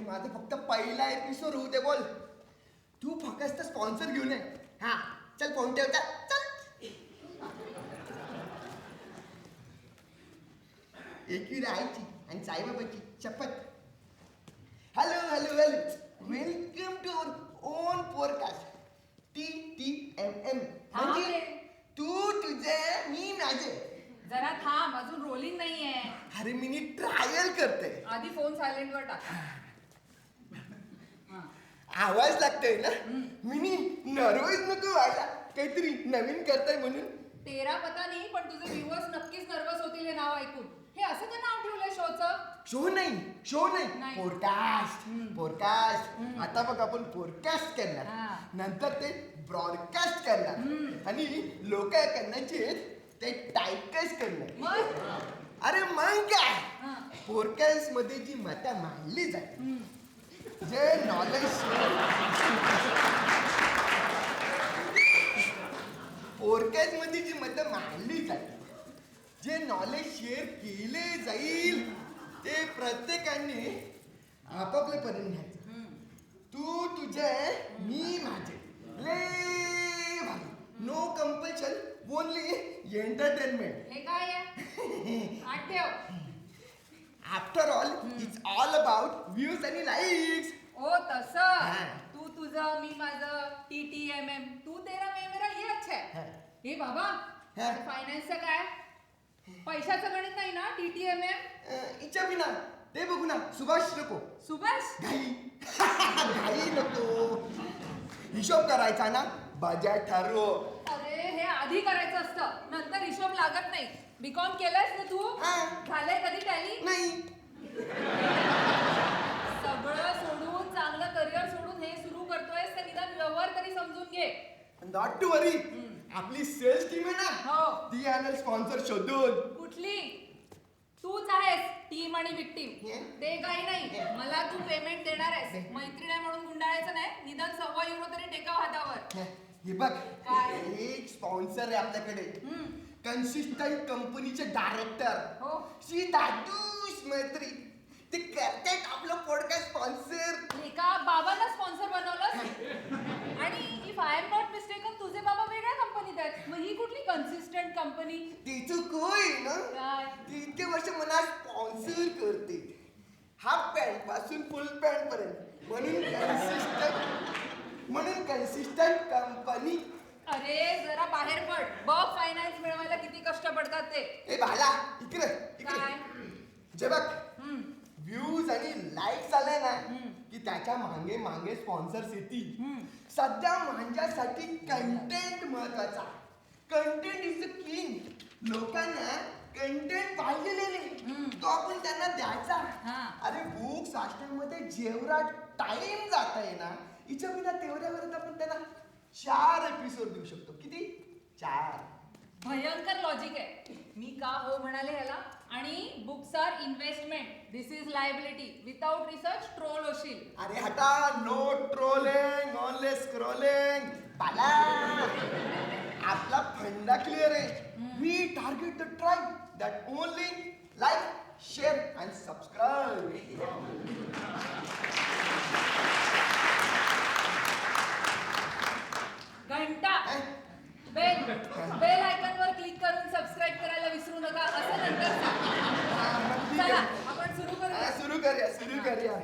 अरे माझं फक्त पहिला एपिसोड होऊ दे बोल. तू फक्त स्पॉन्सर घेऊन ये. हा चल फोन ठेवता. चल. एकवी राहायची आणि साईबाबाची शपथ. Hello hello hello welcome to our own podcast T T M M म्हणजे. तू तुझे मी माझे. जरा थांब अजून रोलिंग नाहीये. अरे मी ट्रायल करते. आधी फोन सायलेंट वर टाक. आवाज लागतोय ना मिनी नर्वस नको व्हायला काहीतरी नवीन करताय म्हणून तेरा पता नाही पण तुझे व्ह्युअर्स नक्कीच नर्वस होतील हे नाव ऐकून हे असं का नाव ठेवलंय शोचं शो नाही शो नाही नाही. पॉडकास्ट हम्म. पॉडकास्ट हम्म. आता बघ आपण पॉडकास्ट करणार हा. नंतर ते ब्रॉडकास्ट करणार. आणि लोक करण्याचे ते टायकास्ट करणार मग अरे मग काय हा. पॉडकास्टमध्ये जी मतं मांडली जाते. जे नॉलेज पॉडकास्टमध्ये जी मतं मांडली जाते जे नॉलेज शेअर केले जाईल ते प्रत्येकाने आपापल्यापर्यंत घ्यायचं. हम्म. तू तुझे मी माझे. ले नो कंपल्शन ओनली एंटरटेनमेंट हे काय आहे? आठ ठेव आफ्टर ऑल इट्स व्ह्यूज आणि लाईक्स. ओ तस. तू तुझं मी माझं टी टी एम एम तू तेरा मे मेरा ये अच्छा हा. बाबा. फायनान्सचं काय? पैशाचं गणित नाही ना टी टी एम एम इच्छा बिना ते बघू ना सुभाष नको. सुभाष? घाई. घाई नको. हिशोब करायचा ना बजेट ठरव. अरे हे आधी करायचं असतं नंतर हिशोब लागत नाही. बीकॉम केलंयस ना तू. झालंय कधी टॅली नाही. सगळं सोडून चांगलं करिअर सोडून हे सुरू करतोयस तर निदान व्यवहार तरी समजून घे. नॉट टू वरी आपली सेल्स टीम आहे ना हो. ती आणेल स्पॉन्सर शोधून. कुठली? तूच आहेस टीम आणि विक्टीम हे? ते काही नाही. मला तू पेमेंट देणार आहेस. मैत्रीण आहे म्हणून गुंडाळायचं नाही. निदान सव्वा युरो तरी टेकाव हातावर. हे? बघ काय? एक स्पॉन्सर आहे आपल्याकडे. हम्म. कन्सिस्टंट कंपनीचे डायरेक्टर हो. श्री दादूस मैत्री. ते करतायत आपलं पॉडकास्ट स्पॉन्सर एका बाबाला स्पॉन्सर बनवलं आणि if I am not mistaken तुझे बाबा वेगळ्या कंपनीत आहेत. मग ही कुठली कन्सिस्टंट कंपनी तिचं कोय ना? काय? ती इतके वर्ष मला स्पॉन्सर करते. हाफ पॅन्टपासून फुल पॅन्ट पर्यंत. म्हणून कन्सिस्टंट म्हणून कन्सिस्टंट कंपनी अरे जरा बाहेर पड. बघ फायनान्स मिळवायला किती कष्ट पडतात ते. ए भाला इकडे काय? इकडे जे बघ. हम्म. व्ह्यूज आणि लाईक्स आले ना हम्म. की त्याच्यामागे मागे स्पॉन्सर्स येतील. सध्या माझ्यासाठी कंटेंट महत्त्वाचा. कंटेंट इज द किंग लोकांना कंटेंट. नाही. तो आपण त्यांना द्यायचा. अरे बुक्स वाचण्यामध्ये जेवढा टाइम जात आहे ना हिच्या बिना तेवढ्या वेळात आपण त्यांना चार एपिसोड देऊ शकतो. किती? चार. भयंकर लॉजिक आहे. मी का हो म्हणाले याला? आणि books are investment this is liability without research troll होशील. अरे हटा नो ट्रोलिंग ओनली स्क्रोलिंग बाला! आपला फंडा क्लिअर आहे. We target the tribe that only like share and subscribe घंटा बेल बेल आयकॉन वर क्लिक करून सबस्क्राईब करायला विसरू नका असं नंतर सांग. चला आपण सुरू करूया सुरू करूया सुरू करूया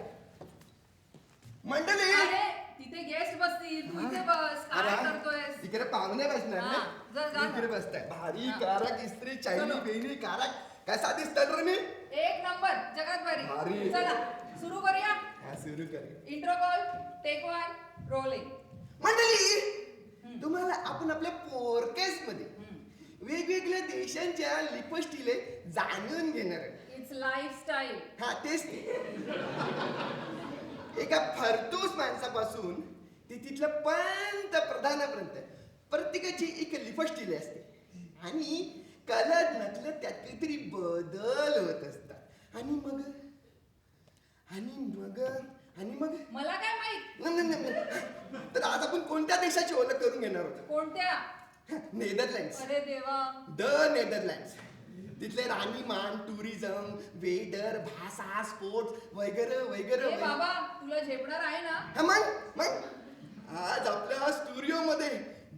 मंडळी अरे तिथे गेस्ट बसतील तू इथे बस काय अरे, करतोयस इकडे पाहुणे बसणार हा, जा, जा ना ना. इकडे बसताय भारी हा. काराक इस्त्री चायनी चलो. बेनी काराक कसा दिसतात रे मी एक नंबर जगात भारी. बरी चला सुरू करूया हा सुरू करूया intro call take one rolling मंडळी तुम्हाला आपण आपल्या पॉडकास्टमध्ये वेगवेगळ्या देशांच्या लिपस्टिले जाणून घेणार आहे. इट्स लाईफस्टाईल हा तेच ते. एका फरतूस माणसापासून ते तिथल्या पंतप्रधानापर्यंत प्रत्येकाची एक लिपस्टिले असते. आणि कलर नकलत त्यात काहीतरी बदल होत असतात. आणि मग? आणि मग? आणि मग? मला काय माहीत? नाही, नाही, नाही, नाही. तर आज आपण कोणत्या देशाची ओळख करून घेणार आहोत? कोणत्या? नेदरलँड्स. अरे देवा. The Netherlands. तिथले राहणीमान टुरिझम वेदर भाषा स्पोर्ट्स वगैरे वगैरे. बाबा तुला झेपणार आहे ना? हा मग मग. आज आपल्या स्टुडिओ मध्ये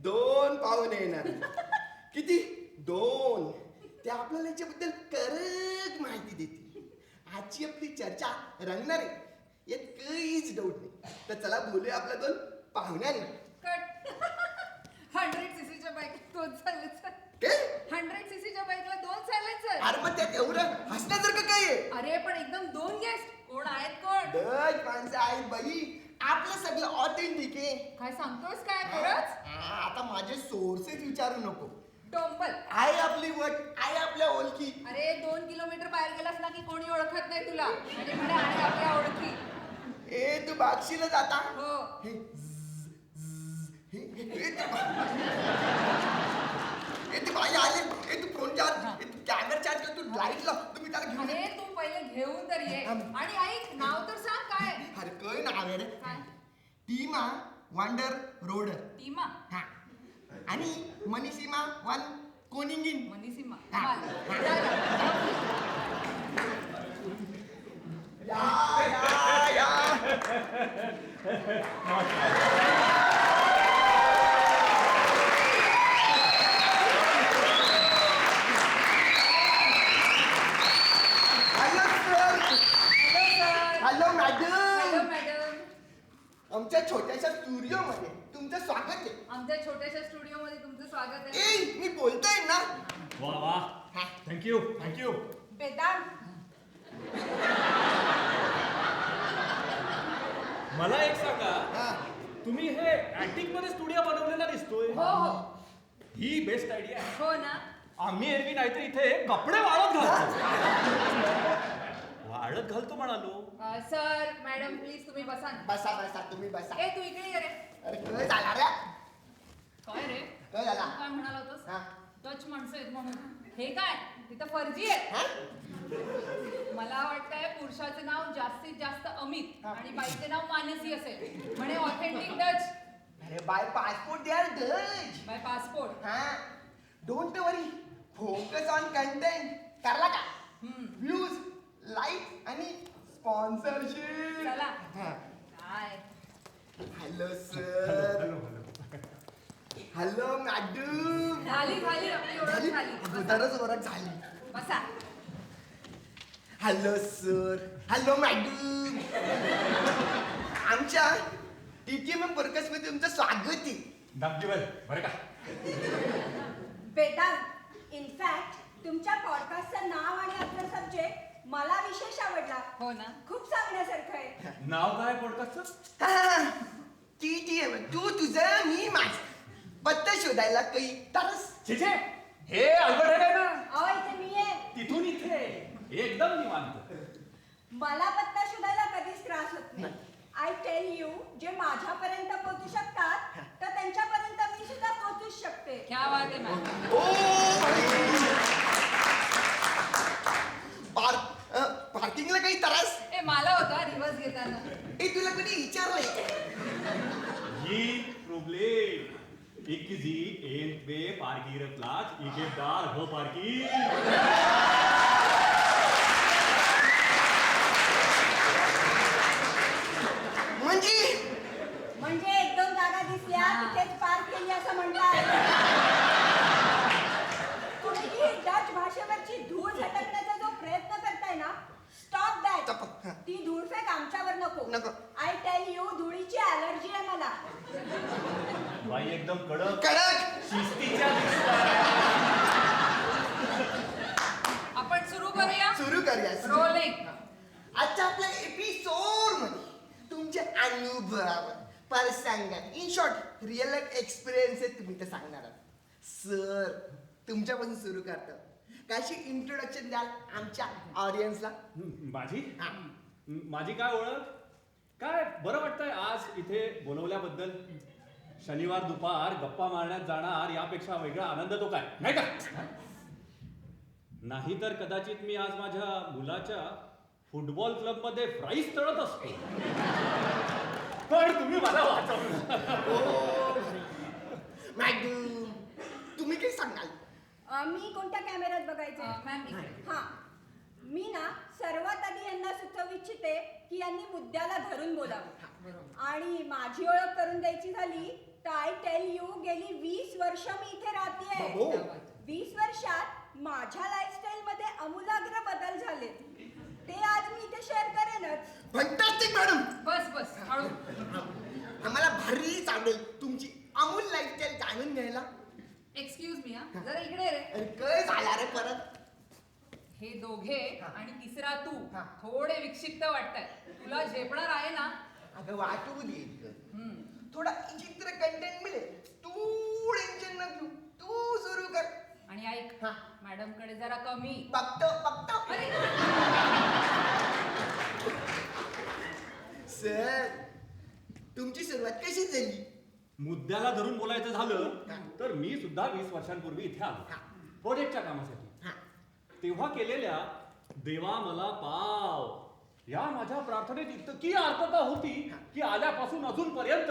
दोन पाहुणे येणार किती? दोन. ते आपल्याला याच्याबद्दल करक माहिती देतील. आजची आपली चर्चा रंगणार आहे. यात काहीच डाऊट नाही. तर चला बोलूया आपल्या दोन पाहुण्यांना. कट. हंड्रेड सीसीच्या बाईक दोन सायलेन्सर काय हंड्रेड सीसीच्या बाईकला दोन सायलेन्सर अरे पण त्यात एवढं हसण्यासारखं काय आहे? अरे पण एकदम दोन गेस्ट कोण आहेत कोण? दज माणसं आहेत बाई. आपलं सगळं ऑथेंटिक आहे. काय सांगतोस काय खरंच? हा, आता माझे सोर्सेस विचारू नको. टोंबल आहे आपली वट आहे आपल्या ओळखी. अरे दोन किलोमीटर बाहेर गेलास ना की कोणी ओळखत नाही तुला? म्हणजे म्हणे आहे आपल्या ओळखी. ए तू बागशीला जाता? हो. हे हे, हे, हे ते बा- ए ते बाई आले. ए तू फोन चार्ज ए तू कॅमेरा चार्ज कर तू लाइट लाव. तुम्ही त्याला घेऊन अरे ये. तू पहिले घेऊन तर ये. आणि ऐक नाव तर सांग काय. अरे काय नाव आहे रे? काय? टीमा वंडर टीमा? हा. आणि मनीषिमा वन कोनिंगिन. मनीसिमा. माल. झालं. या. या या. Hello hello madam hello madam. आमच्या छोट्याशा स्टुडिओ मध्ये तुमचं स्वागत आहे. आमच्या छोट्याशा स्टुडिओ मध्ये तुमचं स्वागत आहे. ए मी बोलतोय ना. वा वा. हा. थँक्यू थँक्यू वेदांत मला एक सांगा. हा. तुम्ही हे अँटिकमध्ये स्टुडिओ बनवलेला दिसतोय. हो हो. ही बेस्ट आयडिया आहे. हो ना. आम्ही एरवी नाहीतर इथे कपडे वाळत घालतो. वाळत घालतो म्हणालो. अ, सर मॅडम प्लीज तुम्ही बसा ना. बसा बसा तुम्ही बसा. ए तू इकडे ये रे. अरे काय झाला रे. काय रे? काय झाला. काय म्हणाला होतस? हा. टच माणसं आहेत म्हणून. हे काय? तिथं फर्जी आहे हा? मला वाटतंय पुरुषाचं नाव जास्तीत जास्त अमित. आणि बाईचे नाव मानसी असेल. म्हणे ऑथेंटिक डच अरे बाय पासपोर्ट द्या डच बाय पासपोर्ट हा. Don't worry focus on content करला का? व्ह्यूज लाईक आणि स्पॉन्सरशिप चला. काय हॅलो सर हॅलो मॅडम झाली झाली. आपली ओळख झाली. अगोदरच ओळख झाली. बसा. हॅलो सर हॅलो मॅडम आमच्या टीटीएम पर्कसमध्ये तुमचं स्वागत आहे. दाखजीवर बरं का? वेदांत इनफॅक्ट तुमच्या पॉडकास्टचं नाव आणि आपलं सब्जेक्ट मला विशेष आवडला. हो ना? खूप सांगण्यासारखं आहे. नाव काय पॉडकास्टचं टीटीएम तू तुझं मी माझ. पत्ता शोधायला काही तरस. छे छे. हे अवघड आहे ना अहो इथे मी आहे. तिथून इथे. एकदम निवांत. मला पत्ता शोधायला कधीच त्रास होत नाही. आय टेल यू जे माझ्यापर्यंत पोहोचू शकतात तर त्यांच्यापर्यंत मी सुद्धा पोहोचूच शकते. क्या बात आहे मॅम ओ पार्क पार्किंगला काही त्रास? ए मला होता रिवर्स घेताना. ए तुला कोणी विचारलंय? ही प्रॉब्लेम इक्की एन पे पार्किंग प्लास इकेदार हो पार्किंग म्हणजे म्हणजे एक दोन जागा पार्क केली असं म्हणतात. तुम्ही ही डच भाषेवरची धूळ झटकण्याचा जो प्रयत्न करताय ना स्टॉप Stop. दॅट ती धूळफेक आमच्यावर नको. नको. आय टेल यू धुळीची अलर्जी आहे मला. बाई एकदम कडक. कडक. शिस्तीच्या. आपण सुरू करूया? सुरू करूया. रोलिंग आजच्या आपल्या एपिसोडमध्ये तुमचे अनुभव प्रसंग in short real life experience तुम्ही तर सांगणार आहात. सर तुमच्यापासून सुरू करतो. कशी इंट्रोडक्शन द्याल आमच्या ऑडियन्सला माझी? हा. माझी काय ओळख? काय बरं वाटतंय आज इथे बोलवल्याबद्दल? शनिवार दुपार गप्पा मारण्यात जाणार यापेक्षा वेगळा आनंद तो काय? नाही का? नाही तर कदाचित मी आज माझ्या मुलाच्या फुटबॉल क्लबमध्ये प्राईज तळत असतो. पण तुम्ही मला वाचवलं. मॅडम तुम्ही काय सांगाल? अ, मी कोणत्या कॅमेऱ्यात बघायचे? मॅम इकडे. हा. मी ना सर्वात आधी यांना सुचवू इच्छिते की यांनी मुद्द्याला धरून बोलावं. आणि माझी ओळख करून द्यायची झाली तर आय टेल यू गेली वीस वर्ष मी इथे बाबो. राहतेय वीस वर्षात माझ्या लाईफस्टाईल मध्ये आमूलाग्र बदल झाले. ते आज मी इथे शेअर करेनच. फंटास्टिक मॅडम बस बस हळू. आम्हाला भारीच आवडेल तुमची अमूल लाईफस्टाईल जाणून घ्यायला. एक्सक्यूज मी हा. जरा इकडे रे. अरे काय झाला रे परत. हे दोघे आणि तिसरा तू हा. थोडे विक्षिप्त वाटताय. तुला झेपणार आहे ना. अगं वाटू दे हम्म. थोडा चित्र कंटेंट मिळेल. तू टेन्शन न घेऊ तू सुरू कर. आणि ऐक हा. मॅडमकडे जरा कमी. बघतो बघतो. अरे. सर तुमची सुरुवात कशी झाली? मुद्द्याला धरून बोलायचं झालं तर मी सुद्धा वीस वर्षांपूर्वी इथे आलो. हा. प्रोजेक्टच्या कामासाठी. हा. तेव्हा केलेल्या देवा मला पाव. या माझ्या प्रार्थनेत इतकी अर्थता होती की आल्यापासून अजूनपर्यंत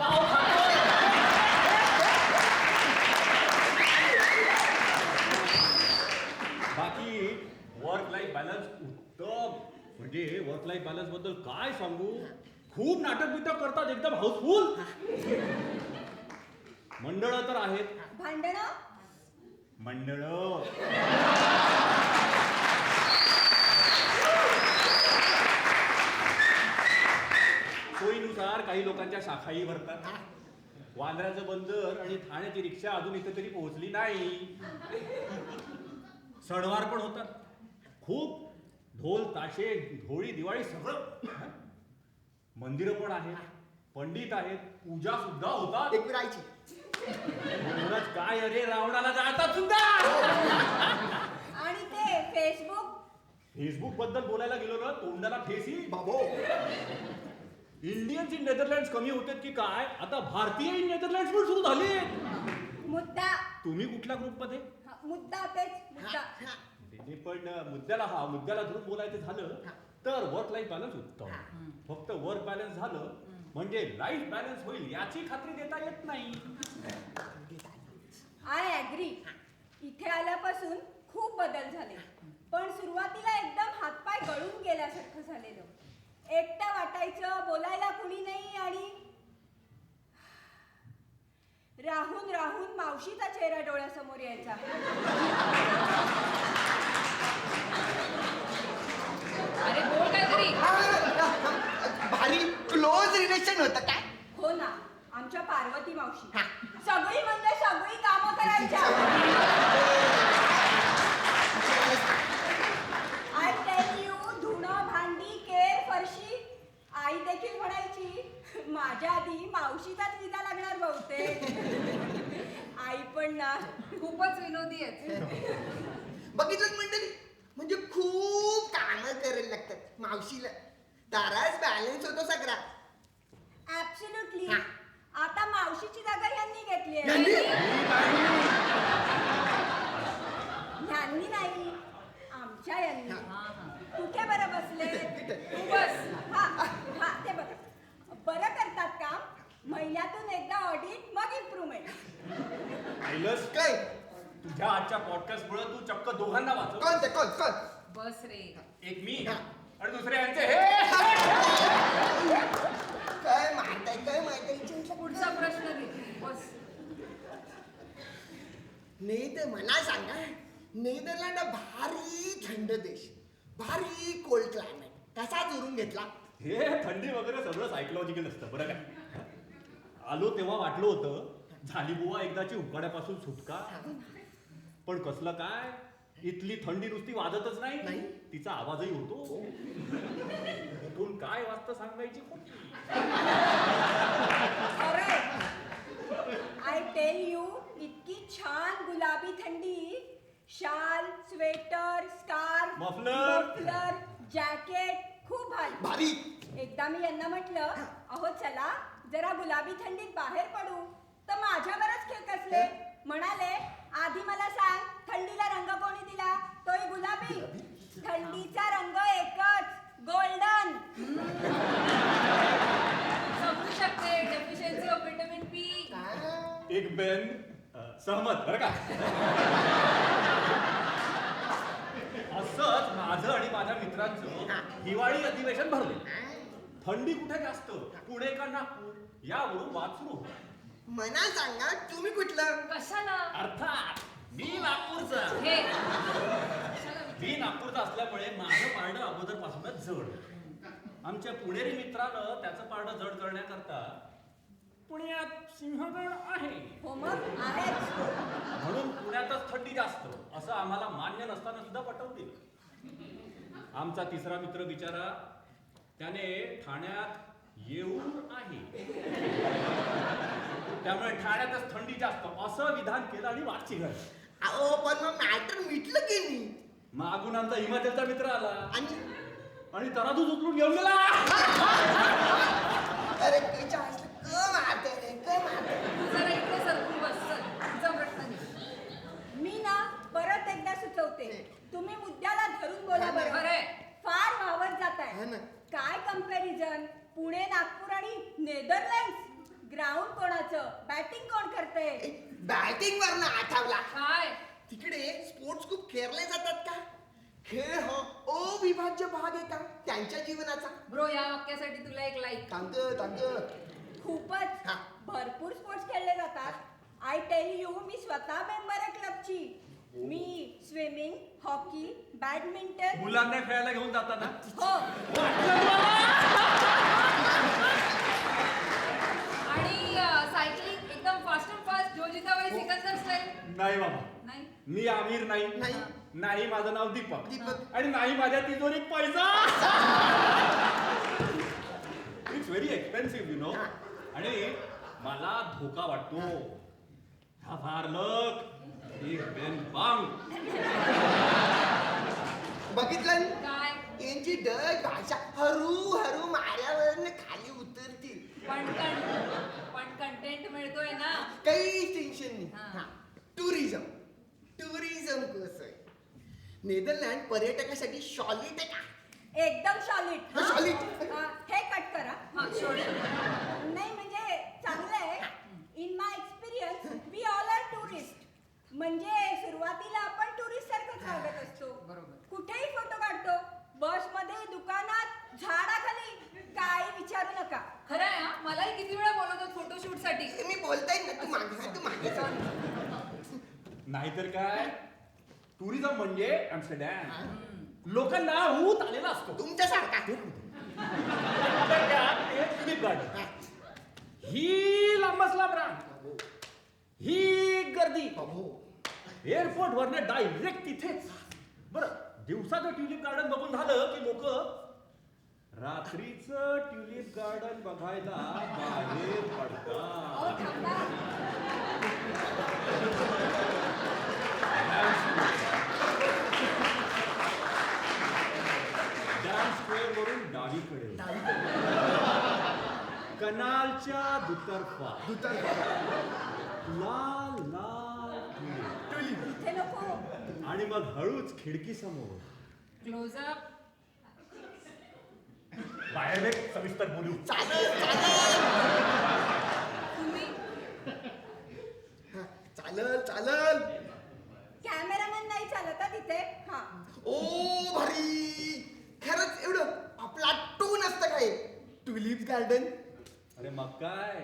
पाव खातोय. बाकी वर्क लाईफ बॅलन्स उत्तम. म्हणजे वर्क लाईफ बॅलन्सबद्दल काय सांगू? खूप नाटक बिटक करतात एकदम हाऊसफुल मंडळ तर आहेत. भांडणं? मंडळ. सोयीनुसार काही लोकांच्या शाखाही भरतात. वांद्र्याचं बंदर आणि ठाण्याची रिक्षा अजून इथे तरी पोहोचली नाही. सणवार पण होतात. खूप ढोल ताशे ढोळी दिवाळी सगळं. मंदिरं पण आहेत पंडित आहेत पूजा सुद्धा होतात. एक राहायची. म्हणूनच काय अरे रावणाला जाळतात सुद्धा. आणि ते फेसबुक फेसबुकबद्दल बोलायला गेलो ना तोंडाला ठेसी. बाबो. इंडियन्स इन नेदरलँड कमी होते की काय? आता भारतीय इन नेदरलँड पण सुरू झाले मुद्दा. तुम्ही कुठल्या ग्रुपमध्ये? हा, मुद्दा तेच मुद्दा. ते पण मुद्द्याला हा मुद्द्याला धरून बोलायचं झालं तर वर्क लाईफ बॅलन्स उत्तम फक्त वर्क बॅलन्स झालं म्हणजे लाईफ बॅलन्स होईल याची खात्री देता येत नाही. आय ॲग्री इथे आल्यापासून खूप बदल झाले. पण सुरुवातीला एकदम हातपाय गळून गेल्यासारखं झालेलं. एकटं वाटायचं बोलायला कुणी नाही आणि राहून राहून मावशीचा चेहरा डोळ्यासमोर यायचा. no. नाही. आमच्या यांनी. कुठे बरं बसले? तू बस. हा हा ते बघा. बरं करतात काम महिन्यातून एकदा ऑडिट मग इम्प्रुव्हमेंट ऐलस काय? तुझ्या आजच्या पॉडकास्ट मुळे तू चक्क दोघांना वाचव. कोण ते कोण कोण? बस रे. एक मी आणि दुसरे यांचे. हे! काय मारताय काय मारताय चिंता पुढचा प्रश्न घे बस. नाही तर मला सांगा. नेदरलँड हा भारी थंड देश भारी कोल्ड क्लायमेट कसा चोरून घेतला? हे थंडी वगैरे सगळं सायकोलॉजिकल असतं बरं काय आलो तेव्हा वाटलं होतं झाली बुवा एकदाची उकाड्यापासून सुटका. पण कसलं काय? इथली थंडी नुसती वाजतच नाही. नाही. तिचा आवाजही होतो. इथून काय वाजतं सांगायची. खरे आय टेल यू इतकी छान गुलाबी थंडी शाल sweater scarf muffler. Muffler jacket खूप भारी. भारी. एकदा मी यांना म्हटलं अहो चला जरा गुलाबी थंडीत बाहेर पडू. तर माझ्यावरच खेकसले म्हणाले आधी मला सांग थंडीला रंग कोणी दिला? तोही गुलाबी. थंडीचा रंग एकच गोल्डन. समजू शकते डेफिशियन्सी ऑफ विटॅमिन पी. एक बेन. सहमत बरं का? असंच माझं आणि माझ्या मित्रांचं हिवाळी अधिवेशन भरले. थंडी कुठे जास्त? पुणे का नागपूर? यावरून वाद सुरू होता सांगा तुम्ही कुठलं? कशाला? अर्थात मी नागपूरचा. हे. मी नागपूरचा असल्यामुळे माझं पारडं अगोदरपासूनच जड. आमच्या पुणेरी मित्रानं त्याचं पारडं जड करण्याकरता पुण्यात सिंहगड आहे. हो मग आहेच. म्हणून पुण्यातच थंडी जास्त. असं आम्हाला मान्य नसताना सुद्धा पटवतील. आमचा तिसरा मित्र बिचारा त्याने ठाण्यात येऊन आहे. त्यामुळे ठाण्यातच थंडी जास्त. असं विधान केलं आणि वाची घड अहो पण मग मॅटर मिटलं की नाही? मागून आमचा हिमाचलचा मित्र आला. आणि? आणि तराजूच उचलून घेऊन गेला. अरे त्याच्या मी ना परत एकदा सुचवते. तुम्ही मुद्द्याला धरून बोला बरं. फार वावत जात हा. आहे काय कंपॅरिझन पुणे नागपूर आणि नेदरलँड ग्राउंड कोणाचं? बॅटिंग कोण करते बॅटिंग वर ना आठवला. काय तिकडे स्पोर्ट्स खूप खेळले जातात का? खेळ हा अविभाज्य भाग आहे का? त्यांच्या जीवनाचा. ब्रो या वाक्यासाठी तुला एक लाईक थांब थांब खूपच. हा. भरपूर स्पोर्ट्स खेळले जातात. आय टेल यू मी स्वतः मेंबर आहे क्लबची मी स्विमिंग हॉकी बॅडमिंटन मुलांना खेळायला घेऊन जाताना? हो. आणि सायकलिंग एकदम फास्ट अँड फास्ट जो जिताबाई सिकंदर स्टाईल नाही बाबा. नाही? मी आमिर नाही. नाही. नाही माझं नाव दीपक. दीपक. आणि नाही माझ्या तिजोरीत पैसा. It's very expensive you know हा. आणि मला धोका वाटतो. फार लक एक बेन बांग बघितलं? काय? यांची डग भाषा हरू हरू माऱ्यावर खाली उतरतील पण कं- पण कंटेंट मिळतोय ना? काहीच टेन्शन नाही. हा. हा. टुरिझम टुरिझम कसं? आहे नेदरलँड पर्यटकासाठी सॉलिड आहे का? एकदम सॉलिड हा, solid. हे कट करा. हा शोर नाही म्हणजे चांगलं आहे in my experience we all are tourist म्हणजे सुरुवातीला आपण टुरिस्ट सारखंच वागत असतो. बरोबर. कुठेही फोटो काढतो. बसमध्ये दुकानात झाडाखाली काही विचारू नका. खरं आहे हा? मलाही किती वेळा बोलवतात फोटोशूटसाठी. मी बोलताय ना तू मागे तू मागे जा. नाहीतर काय? टुरिझम म्हणजे आमस्टरडॅम लोकांना ऊत आलेला असतो. तुमच्यासारखा. तर त्यात ते tulip garden. ही. लांबच लांब रांग ही गर्दी. हो. एअरपोर्ट वरनं डायरेक्ट तिथेच बरं दिवसाचं ट्युलिप गार्डन बघून झालं की लोक रात्रीचं ट्युलिप गार्डन बघायला बाहेर अहो पडतात थांबा डॅम स्क्वेअर वरून डावीकडे. कनालच्या दुतर्फा. लाल लाल नको. आणि मग हळूच खिडकी समोर. क्लोजअप बाहेर एक सविस्तर बोलू. चालेल चालेल. तुम्ही? हा, चालेल चालेल. कॅमेरामॅन नाही चालत हा तिथे. हा. ओ भारी. खरंच एवढं आपला टून असतं काय? Tulip garden? अरे मग काय?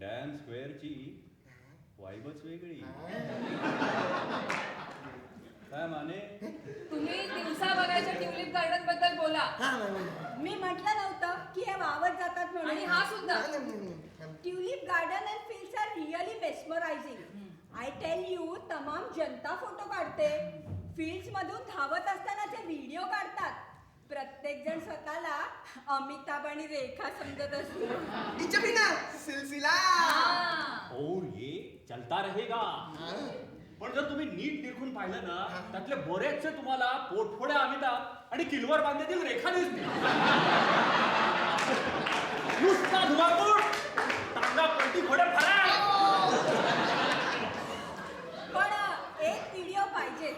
डॅम स्क्वेअरची वाईबच वेगळी. काय माने? तुम्ही दिवसा बघायच्या ट्युलिप गार्डनबद्दल बोला. हा मी म्हटलं नव्हतं की हे वावत जातात आणि म्हणून हा सुद्धा. Tulip garden and fields are really mesmerising I tell you तमाम जनता फोटो काढते. फील्ड्स मधून धावत असतानाचे व्हिडिओ काढतात प्रत्येक जण स्वतःला अमिताभ आणि रेखा समजत असतो. इच्छा भी ना सिलसिला. हा. और ये चलता रहेगा. हा. पण जर तुम्ही नीट निरखून पाहिलं ना त्यातले बरेचसे तुम्हाला पोटफोड्या अमिताभ आणि किलवर बांधलेतील रेखा दिसतील नुसता धुमाकूळ टांगा पलटी घोडे फरार. पण एक व्हिडिओ पाहिजे.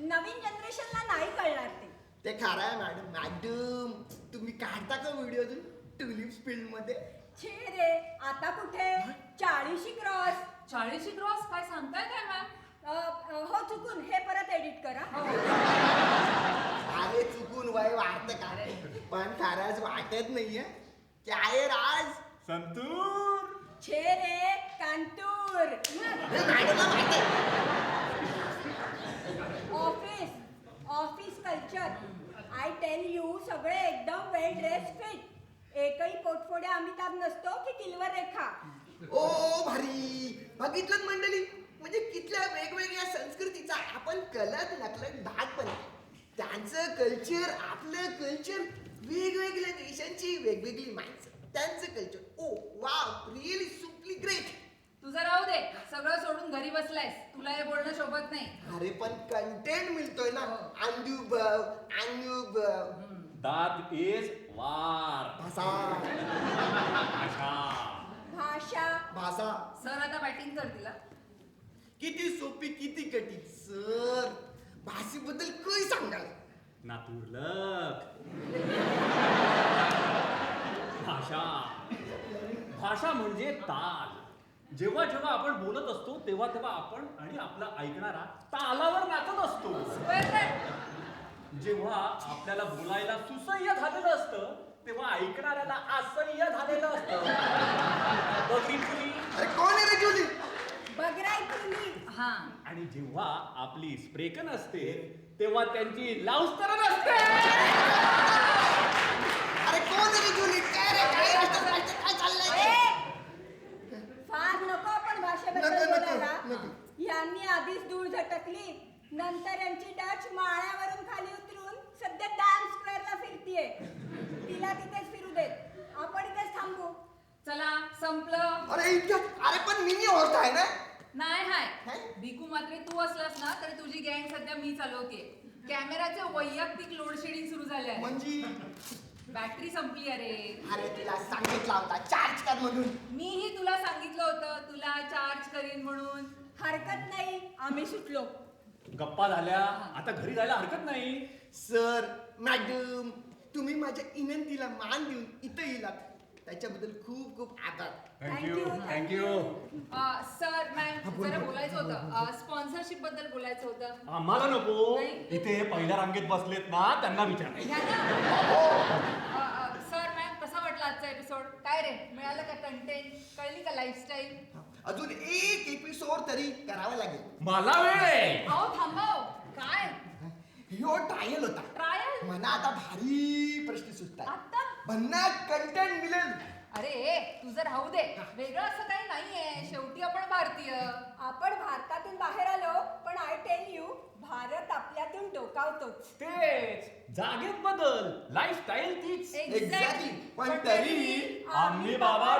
नवीन जनरेशनला नाही कळणार ते. ते खरं आहे मॅडम. मॅडम तुम्ही काढता का व्हिडिओ अजून? टुलिप फील्डमध्ये छे रे आता कुठे? चाळीशी क्रॉस. चाळीशी क्रॉस? काय सांगताय काय मॅम? हो चुकून. हे परत एडिट करा. अरे चुकून वय वाढतं का रे? पण खरंच वाटत नाहीये. काय आहे राज? संतूर! छे रे कांतूर. हे मॅडमला माहिती आहे. ऑफिस ऑफिस एल यू सगळे एकदम वेल ड्रेस फिट एकही पोटफोड्या अमिताभ नसतो की किलवर रेखा. ओ भारी. बघितलं मंडळी? म्हणजे कितल्या वेगवेगळ्या संस्कृतीचा आपण कलत नकलत भाग पण त्यांचं कल्चर आपलं कल्चर वेगवेगळ्या देशांची वेगवेगळी माणसं त्यांचं कल्चर ओ वाव रिअली सुपली ग्रेट तुझं राहू दे. सगळं सोडून घरी बसलायस. तुला हे बोलणं शोभत नाही. अरे पण कंटेंट मिळतोय ना. अनुभव अनुभव दात इज वार. भाषा. भाषा. भाषा. भाषा. सर आता बॅटिंग कर तिला. किती सोपी किती कठीण. सर भाषेबद्दल काही सांगाल? नातुर्लक भाषा. भाषा म्हणजे ताल. जेव्हा जेव्हा आपण बोलत असतो तेव्हा तेव्हा आपण आणि आपला ऐकणारा तालावर नाचत असतो. जेव्हा आपल्याला बोलायला सुसह्य झालेलं असतं तेव्हा ऐकणाऱ्याला असह्य झालेलं असतं. बघितली अरे कोण आहे रे जुली बगराई तुम्ही. हा. आणि जेव्हा आपली स्प्रेकन असते तेव्हा त्यांची लाऊस तर नसते. अरे कोण आहे रे जुली काय रे? काय चाललंय? फार नको आपण भाषेबद्दल नको, नको, बोलायला. नको. यांनी आधीच दूर झटकली. नंतर यांची डच माळ्यावरून खाली उतरून सध्या डान्स स्क्वेअरला फिरतीये. तिला तिथेच फिरू देत. आपण इथेच थांबू. चला संपलं. अरे इतक्यात अरे पण मिनी होत आहे ना? नाही हाय? भिकू मात्र तू असलास ना तरी तुझी गँग सध्या मी चालवते कॅमेराचे वैयक्तिक लोड शेडिंग सुरू झाले आहे. म्हणजे बॅटरी संपली अरे. अरे तुला सांगितला होता चार्ज कर म्हणून. मीही तुला सांगितलं होतं तुला चार्ज करीन म्हणून. हरकत नाही आम्ही सुटलो. गप्पा झाल्या. आता घरी जायला हरकत नाही. सर मॅडम तुम्ही माझ्या विनंतीला मान देऊन इथं येलात त्याच्याबद्दल खूप खूप आभार. Thank you Thank you, thank you a, sir ma'am जरा बोल. बोलायचं होतं. स्पॉन्सरशिपबद्दल बोलायचं होतं. आम्हाला नको. नाही. इथे पहिल्या रांगेत बसलेत ना त्यांना विचार घ्या ना. अ, अ, सर मॅम कसा वाटला आजचा एपिसोड काय रे? मिळालं का कंटेंट कळली का लाईफस्टाईल अजून एक एपिसोड तरी करावा लागेल. मला वेळ आहे. अहो थांबाव. काय? ह्यो ट्रायल होता. ट्रायल मला आता भारी प्रश्न सुचतात आता? भन्नाट कंटेंट मिळेल. अरे तुझं राहू दे. वेगळं असं काही नाहीये. शेवटी आपण भारतीय. आपण भारतातून बाहेर आलो पण आय टेल यू भारत आपल्यातून डोकावतोच. तेच. जागेत बदल. लाईफस्टाईल तीच. एक्झॅक्टली पण तरी आम्ही बाबा